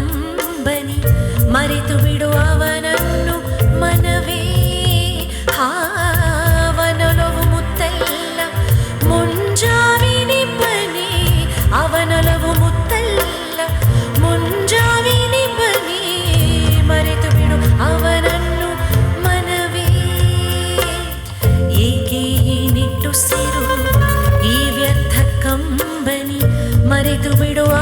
ಕಂಬನಿ ಮರೆತು ಬಿಡು ಅವನನ್ನು ಮನವೇ ಅವನೊಲವು ಮುತ್ತಲ್ಲ ಮುಂಜಾವಿನಿ ಬನಿ ಅವನೊಲವು ಮುತ್ತಲ್ಲ ಮುಂಜಾವಿನಿ ಬನಿ ಮರೆತು ಬಿಡು ಅವನನ್ನು ಮನವೇ ಏಕೆ ಈ ನಿಟ್ಟುಸಿರು ಈ ವ್ಯರ್ಥ ಕಂಬನಿ ಮರೆತು ಬಿಡು ಅವನ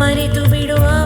மறித்து விடுவார்